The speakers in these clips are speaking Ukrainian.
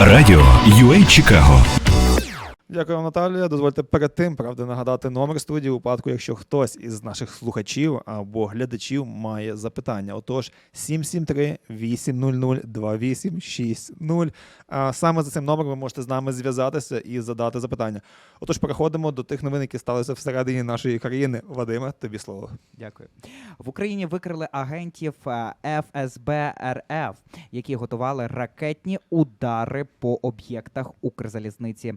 Радіо UA Чикаго Дякую, Наталія. Дозвольте перед тим, правда, нагадати номер студії у випадку, якщо хтось із наших слухачів або глядачів має запитання. Отож, 773-800-2860. А Саме за цим номером ви можете з нами зв'язатися і задати запитання. Отож, переходимо до тих новин, які сталися всередині нашої країни. Вадиме, тобі слово. Дякую. В Україні викрили агентів е, ФСБ РФ, які готували ракетні удари по об'єктах Укрзалізниці.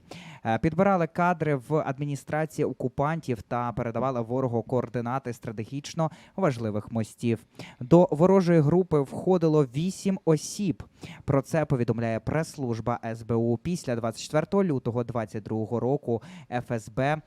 Підбирали кадри в адміністрації окупантів та передавали ворогу координати стратегічно важливих мостів. До ворожої групи входило вісім осіб. Про це повідомляє прес-служба СБУ. Після 24 лютого 2022 року ФСБ е,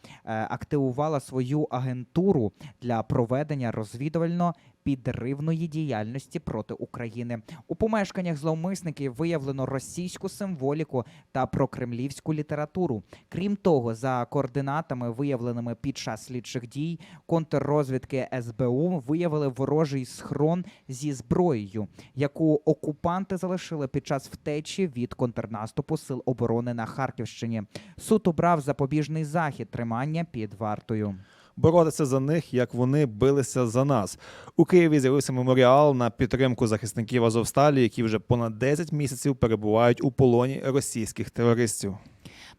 активувала свою агентуру для проведення розвідувально підривної діяльності проти України. У помешканнях зловмисників виявлено російську символіку та прокремлівську літературу. Крім того, за координатами, виявленими під час слідчих дій, контррозвідки СБУ виявили ворожий схрон зі зброєю, яку окупанти залишили під час втечі від контрнаступу сил оборони на Харківщині. Суд обрав запобіжний захід тримання під вартою. Боротися за них, як вони билися за нас. У Києві з'явився меморіал на підтримку захисників Азовсталі, які вже понад 10 місяців перебувають у полоні російських терористів.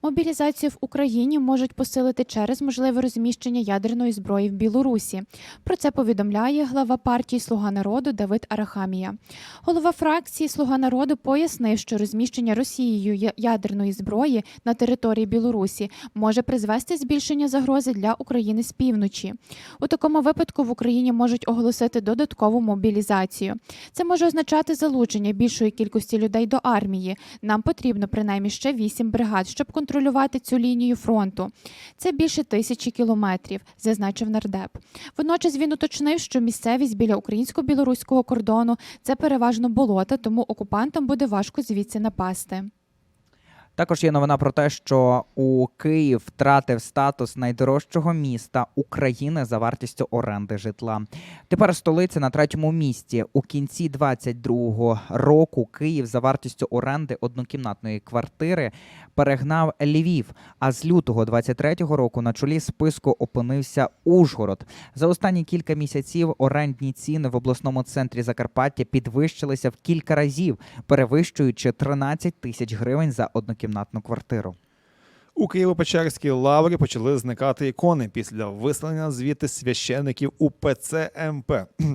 Мобілізацію в Україні можуть посилити через можливе розміщення ядерної зброї в Білорусі. Про це повідомляє глава партії Слуга народу Давид Арахамія. Голова фракції Слуга народу пояснив, що розміщення Росією ядерної зброї на території Білорусі може призвести збільшення загрози для України з півночі. У такому випадку в Україні можуть оголосити додаткову мобілізацію. Це може означати залучення більшої кількості людей до армії. Нам потрібно принаймні ще вісім бригад, щоб контролювати цю лінію фронту. Це більше тисячі кілометрів, зазначив нардеп. Водночас він уточнив, що місцевість біля українсько-білоруського кордону це переважно болота, тому окупантам буде важко звідси напасти. Також є новина про те, що у Київ втратив статус найдорожчого міста України за вартістю оренди житла. Тепер столиця на третьому місці. У кінці 22-го року Київ за вартістю оренди однокімнатної квартири перегнав Львів. А з лютого 23-го року на чолі списку опинився Ужгород. За останні кілька місяців орендні ціни в обласному центрі Закарпаття підвищилися в кілька разів, перевищуючи 13 тисяч гривень за однокімнатну квартиру. У Києво-Печерській лаврі почали зникати ікони після виселення звідти священиків УПЦ МП.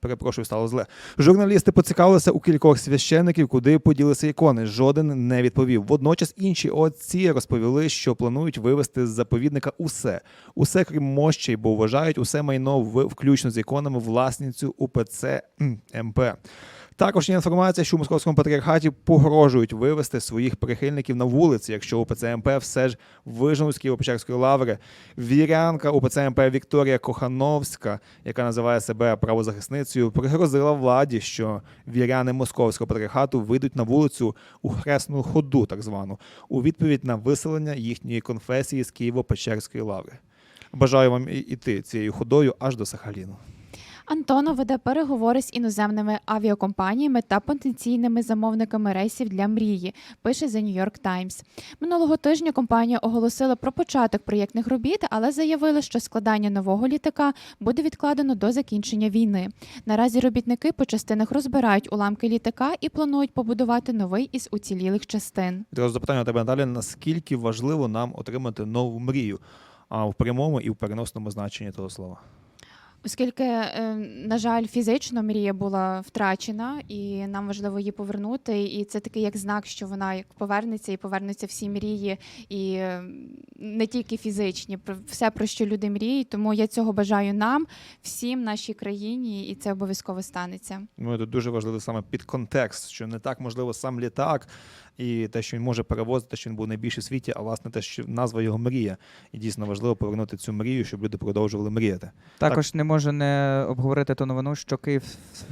Перепрошую, стало зле. Журналісти поцікавилися у кількох священиків, куди поділися ікони. Жоден не відповів. Водночас інші отці розповіли, що планують вивезти з заповідника усе, усе крім мощей, бо вважають усе майно включно з іконами власницю УПЦ МП. Також є інформація, що у московському патріархаті погрожують вивести своїх прихильників на вулиці, якщо УПЦ МП все ж виженуть з Києво-Печерської лаври. Вірянка УПЦ МП Вікторія Кохановська, яка називає себе правозахисницею, пригрозила владі, що віряни московського патріархату вийдуть на вулицю у хресну ходу, так звану, у відповідь на виселення їхньої конфесії з Києво-Печерської лаври. Бажаю вам іти цією ходою аж до Сахаліну. Антонов веде переговори з іноземними авіакомпаніями та потенційними замовниками рейсів для мрії. Пише The New York Times. Минулого тижня компанія оголосила про початок проєктних робіт, але заявила, що складання нового літака буде відкладено до закінчення війни. Наразі робітники по частинах розбирають уламки літака і планують побудувати новий із уцілілих частин. Відразу запитання тебе, Наталя, наскільки важливо нам отримати нову мрію а в прямому і в переносному значенні того слова? Оскільки, е, на жаль, фізично мрія була втрачена, і нам важливо її повернути. І це такий як знак, що вона як повернеться, і повернуться всі мрії, і е, не тільки фізичні, все про що люди мріють. Тому я цього бажаю нам, всім нашій країні, і це обов'язково станеться. Ну, тут дуже важливо саме під контекст, що не так можливо сам літак і те, що він може перевозити, що він був найбільший у світі, а власне те, що назва його мрія. І дійсно важливо повернути цю мрію, щоб люди продовжували мріяти. Також не можу не обговорити ту новину, що Київ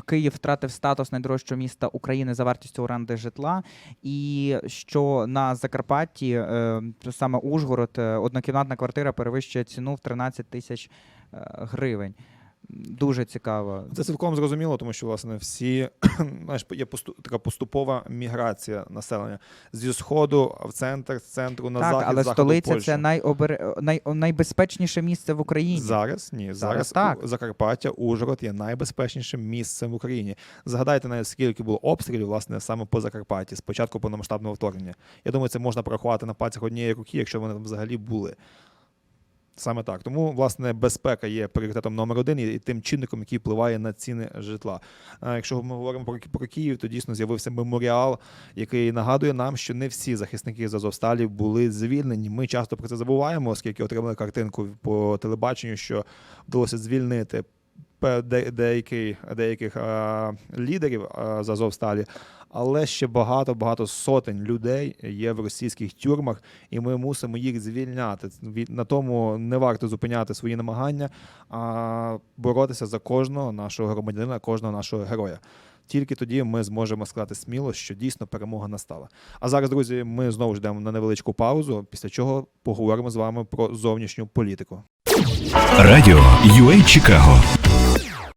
Київ втратив статус найдорожчого міста України за вартістю оренди житла, і що на Закарпатті е, саме Ужгород, е, однокімнатна квартира перевищує ціну в 13 тисяч е, гривень. Дуже цікаво. Це цілком зрозуміло, тому що власне всі знаєш, є посту, така поступова міграція населення зі сходу в центр, з центру на так, захід, але заходу столиця Польщу. це найобер... най... найбезпечніше місце в Україні. Зараз ні, зараз, так. Закарпаття, Ужгород є найбезпечнішим місцем в Україні. Згадайте навіть скільки було обстрілів власне саме по Закарпатті з початку повномасштабного вторгнення. Я думаю, це можна порахувати на пальцях однієї руки, якщо вони там взагалі були. Саме так. Тому, власне, безпека є пріоритетом номер один і тим чинником, який впливає на ціни житла. Якщо ми говоримо про, про Київ, то дійсно з'явився меморіал, який нагадує нам, що не всі захисники з Азовсталі були звільнені. Ми часто про це забуваємо, оскільки отримали картинку по телебаченню, що вдалося звільнити деяких а, лідерів а, з Азовсталі. Але ще багато багато сотень людей є в російських тюрмах, і ми мусимо їх звільняти. На тому не варто зупиняти свої намагання, а боротися за кожного нашого громадянина, кожного нашого героя. Тільки тоді ми зможемо сказати сміло, що дійсно перемога настала. А зараз, друзі, ми знову ж йдемо на невеличку паузу, після чого поговоримо з вами про зовнішню політику. Радіо UA Чикаго